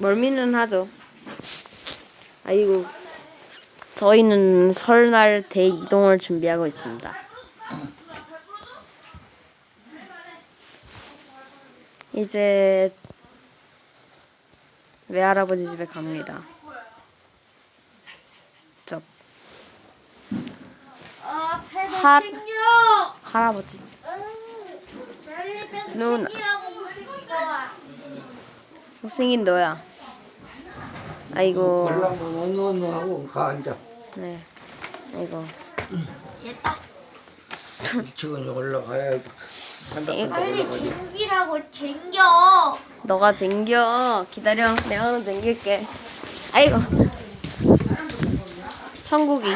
멀미는 하죠. 아이고 저희는 설날 대이동을 준비하고 있습니다. 이제 외할아버지 집에 갑니다. 저 아, 핫. 챙겨. 할아버지 누나. 무슨 거야? 못생긴 너야. 아이고. 올라면 어느 어느 하고 가 앉아. 네. 아이고. 얘다. 지금 올라가야 한다 빨리. 챙기라고 챙겨. 너가 쟁겨. 기다려. 내가 그럼 쟁길게. 아이고. 천국이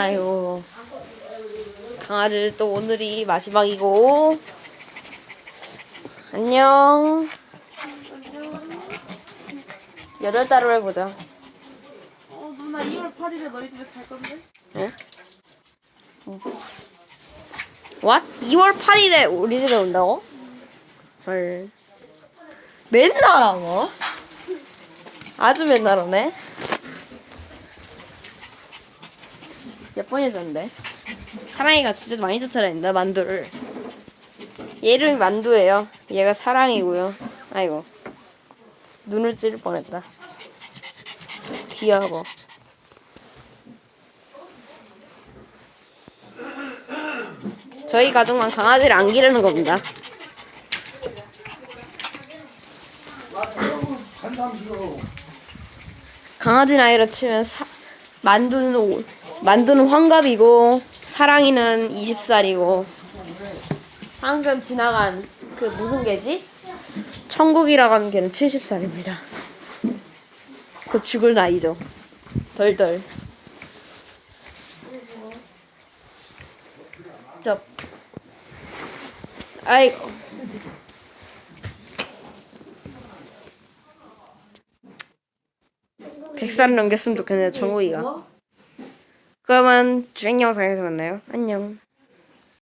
아이고 강아지 또 오늘이 마지막이고 안녕 여덟 달을 해보자 어 누나 2월 8일에 너희 집에 살 건데? 응? What? 2월 8일에 우리 집에 온다고? 헐 맨날 하고 아주 맨날 오네 몇 번이던데. 사랑이가 진짜 많이 쫓아다닌다 만두를. 얘 이름이 만두예요. 얘가 사랑이고요. 아이고. 눈을 찌를 뻔했다. 귀여워. 저희 가족만 강아지를 안 기르는 겁니다. 강아지 나이로 치면 사, 만두는 오- 만두는 환갑이고 사랑이는 20살이고 방금 지나간 그 무슨 개지? 천국이라고 하는 개는 70살입니다. 그 죽을 나이죠. 덜덜. 저 아이고 백살을 넘겼으면 좋겠네요 정우이가 그러면 주행 영상에서 만나요. 안녕